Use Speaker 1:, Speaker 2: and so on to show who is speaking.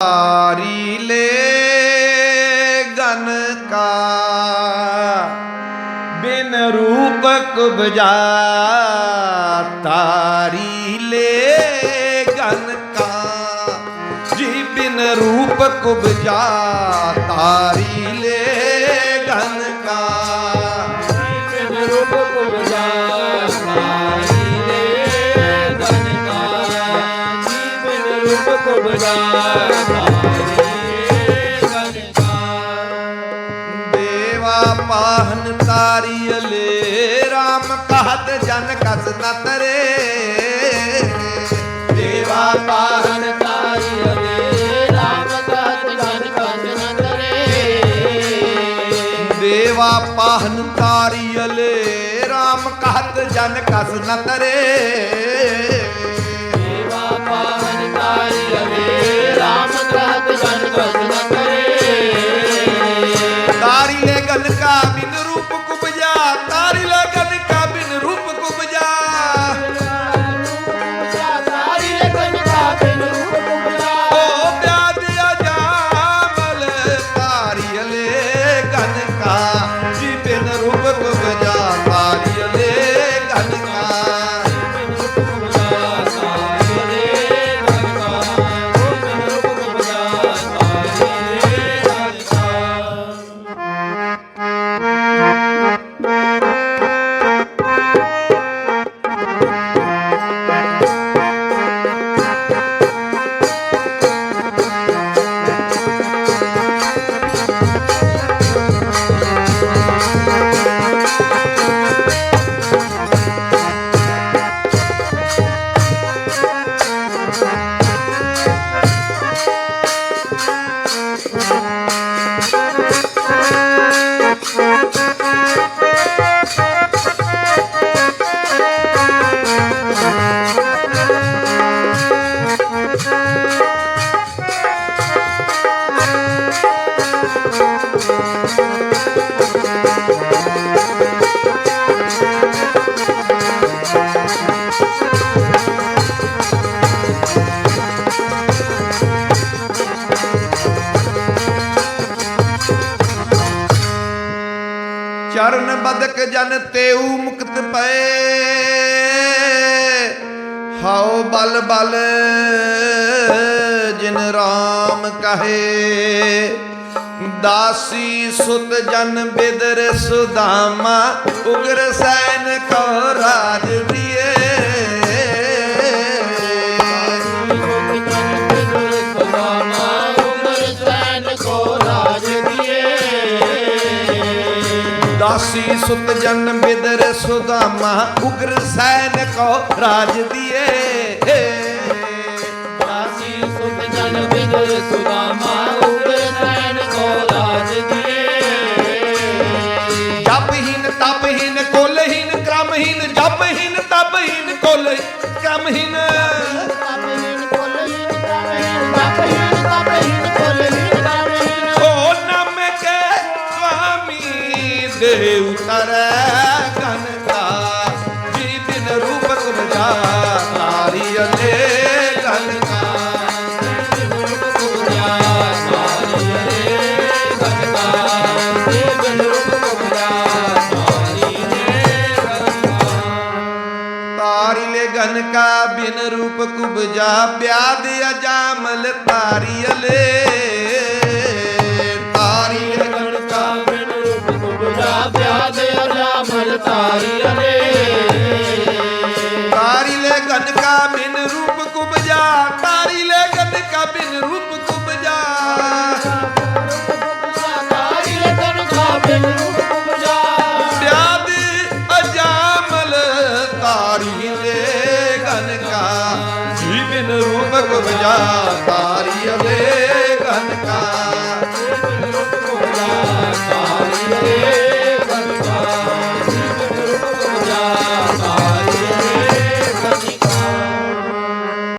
Speaker 1: ਤਾਰੀ ਲੈ ਗਨ ਕਾ। ਬਿਨ ਰੂਪਕ ਬਜਾ ਤਾਰੀ ਲੈ ਗਨ ਕਾ। ਜੀ ਬਿਨ ਰੂਪਕ ਬਜਾ ਤਾਰੀ ਪਾਹਨ ਤਾਰੀ ਅਲੇ RAM ਕਹਤ ਜਨ ਕਸ ਨ ਤਰੇ। ਦੇਵਾ ਪਾਹਨ ਦੇਵਾ ਪਾਹਨ ਤਾਰੀ ਅਲੇ RAM ਕਹਤ ਜਨ ਕਸ ਨ ਤਰੇ। ਚਰਨ ਬਦਕ ਜਨ ਤੇਊ ਮੁਕਤ ਪਏ। ਹਾਉ ਬਲ ਬਲ, ਜਿਨ RAM ਕਹੇ। ਦਾਸੀ ਸੁਤ ਜਨ ਬਿਦਰ ਸੁਦਾਮਾ, ਉਗਰ ਸੈਨ ਕੋ ਰਾਜ ਦੀ ਦੀਏ। ਦਾਸੀ ਸੁਤ ਜਨ ਬਿਦਰ ਸੁਦਾਮਾ ਉਗਰ ਸੈਨ ਕੋ ਰਾਜ ਦੀਏ। ਜਪਹੀਨ ਤਪਹੀਨ ਕੁਲਹੀਨ ਕ੍ਰਮਹੀਨ ਜਪਹੀਨ ਤਪਹੀਨ ਕੁਲ ਕ੍ਰਮਹੀਨ। ਸੁਆਮੀ ਦੇਵ ਜੀ ਬਿਨ ਰੂਪ ਤੁਮ ਜਾ ਤਾਰੀ ਅਲੇ ਗਨ ਬਿਨ ਰੂਪ ਕੁਬਜਾ ਬਿਆਦ ਅਜਾਮਲ ਤਾਰੀ ਤਾਰੀ
Speaker 2: ਤਾਰੀ
Speaker 1: ਲੈ ਗਨ ਕਾ ਬਿਨ ਰੂਪ ਕੁਬਜਾ ਤਾਰੀ ਲੈ ਗਨ ਕਾ ਬਿਨ ਰੂਪ ਕੁਬਜਾ।
Speaker 2: ਤਾਰੀ ਲੈ
Speaker 1: ਬਿਆਦ ਅਜਾਮਲ ਤਾਰੀ ਲੈ ਗਨ ਕਾ ਜੀ ਬਿਨ ਰੂਪ ਕੁਬਜਾ